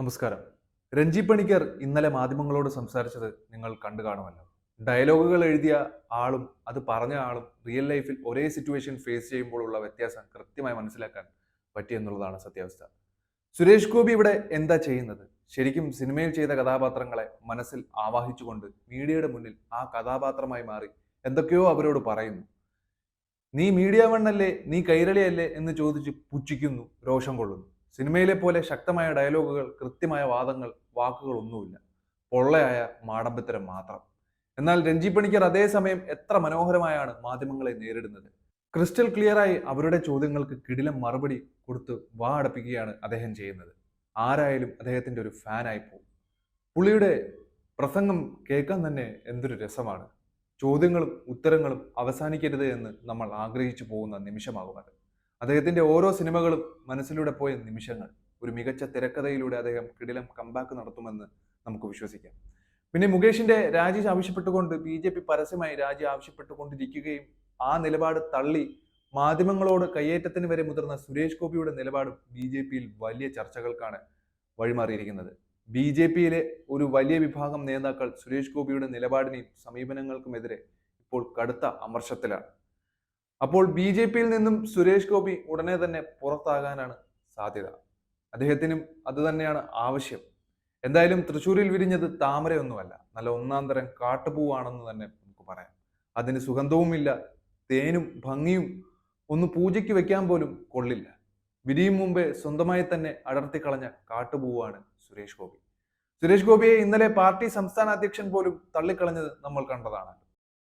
നമസ്കാരം. രഞ്ജി പണിക്കർ ഇന്നലെ മാധ്യമങ്ങളോട് സംസാരിച്ചത് നിങ്ങൾ കണ്ടു കാണുമല്ലോ. ഡയലോഗുകൾ എഴുതിയ ആളും അത് പറഞ്ഞ ആളും റിയൽ ലൈഫിൽ ഒരേ സിറ്റുവേഷൻ ഫേസ് ചെയ്യുമ്പോഴുള്ള വ്യത്യാസം കൃത്യമായി മനസ്സിലാക്കാൻ പറ്റിയെന്നുള്ളതാണ് സത്യാവസ്ഥ. സുരേഷ് ഗോപി ഇവിടെ എന്താ ചെയ്യുന്നത്? ശരിക്കും സിനിമയിൽ ചെയ്ത കഥാപാത്രങ്ങളെ മനസ്സിൽ ആവാഹിച്ചുകൊണ്ട് മീഡിയയുടെ മുന്നിൽ ആ കഥാപാത്രമായി മാറി എന്തൊക്കെയോ അവരോട് പറയുന്നു. നീ മീഡിയ വണ്ണല്ലേ? നീ കൈരളിയല്ലേ? എന്ന് ചോദിച്ച് പുച്ഛിക്കുന്നു രോഷം കൊള്ളുന്നു. സിനിമയിലെ പോലെ ശക്തമായ ഡയലോഗുകൾ കൃത്യമായ വാദങ്ങൾ വാക്കുകൾ ഒന്നുമില്ല പൊള്ളയായ മാടമ്പത്തരം മാത്രം. എന്നാൽ രഞ്ജി പണിക്കർ അതേസമയം എത്ര മനോഹരമായാണ് മാധ്യമങ്ങളെ നേരിടുന്നത്. ക്രിസ്റ്റൽ ക്ലിയറായി അവരുടെ ചോദ്യങ്ങൾക്ക് കിടിലം മറുപടി കൊടുത്ത് വാ അടപ്പിക്കുകയാണ് അദ്ദേഹം ചെയ്യുന്നത്. ആരായാലും അദ്ദേഹത്തിന്റെ ഒരു ഫാനായി പോകും. പുള്ളിയുടെ പ്രസംഗം കേൾക്കാൻ തന്നെ എന്തൊരു രസമാണ്. ചോദ്യങ്ങളും ഉത്തരങ്ങളും അവസാനിക്കരുത് എന്ന് നമ്മൾ ആഗ്രഹിച്ചു പോകുന്ന നിമിഷമാകും അത്. അദ്ദേഹത്തിന്റെ ഓരോ സിനിമകളും മനസ്സിലൂടെ പോയ നിമിഷങ്ങൾ ഒരു മികച്ച തിരക്കഥയിലൂടെ അദ്ദേഹം കിടിലം കമ്പാക്ക് നടത്തുമെന്ന് നമുക്ക് വിശ്വസിക്കാം. പിന്നെ മുകേഷിന്റെ രാജി ആവശ്യപ്പെട്ടുകൊണ്ട് ബി ജെ പി പരസ്യമായി രാജി ആവശ്യപ്പെട്ടുകൊണ്ടിരിക്കുകയും ആ നിലപാട് തള്ളി മാധ്യമങ്ങളോട് കയ്യേറ്റത്തിന് വരെ മുതിർന്ന സുരേഷ് ഗോപിയുടെ നിലപാടും ബി ജെ പിയിൽ വലിയ ചർച്ചകൾക്കാണ് വഴിമാറിയിരിക്കുന്നത്. ബി ജെ പിയിലെ ഒരു വലിയ വിഭാഗം നേതാക്കൾ സുരേഷ് ഗോപിയുടെ നിലപാടിനെയും സമീപനങ്ങൾക്കുമെതിരെ ഇപ്പോൾ കടുത്ത അമർഷത്തിലാണ്. അപ്പോൾ ബി ജെ പിയിൽ നിന്നും സുരേഷ് ഗോപി ഉടനെ തന്നെ പുറത്താകാനാണ് സാധ്യത. അദ്ദേഹത്തിനും അത് തന്നെയാണ് ആവശ്യം. എന്തായാലും തൃശ്ശൂരിൽ വിരിഞ്ഞത് താമരയൊന്നുമല്ല. നല്ല ഒന്നാം തരം കാട്ടുപൂവാണെന്ന് തന്നെ നമുക്ക് പറയാം. അതിന് സുഗന്ധവുമില്ല തേനും ഭംഗിയും ഒന്ന് പൂജയ്ക്ക് വെക്കാൻ പോലും കൊള്ളില്ല. വിരിയും മുമ്പേ സ്വന്തമായി തന്നെ അടർത്തി അടർത്തിക്കളഞ്ഞ കാട്ടുപൂവാണ് സുരേഷ് ഗോപി. സുരേഷ് ഗോപിയെ ഇന്നലെ പാർട്ടി സംസ്ഥാന അധ്യക്ഷൻ പോലും തള്ളിക്കളഞ്ഞത് നമ്മൾ കണ്ടതാണ്.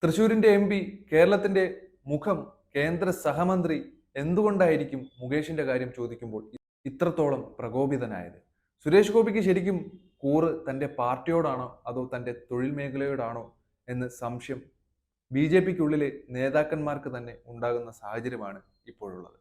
തൃശ്ശൂരിന്റെ എം കേരളത്തിന്റെ മുഖം കേന്ദ്ര സഹമന്ത്രി എന്തുകൊണ്ടായിരിക്കും മുകേഷിന്റെ കാര്യം ചോദിക്കുമ്പോൾ ഇത്രത്തോളം പ്രകോപിതനായത്? സുരേഷ് ഗോപിക്ക് ശരിക്കും കൂറ് തന്റെ പാർട്ടിയോടാണോ അതോ തന്റെ തൊഴിൽ മേഖലയോടാണോ എന്ന് സംശയം ബി ജെ പിക്കുള്ളിലെ നേതാക്കന്മാർക്ക് തന്നെ ഉണ്ടാകുന്ന സാഹചര്യമാണ് ഇപ്പോഴുള്ളത്.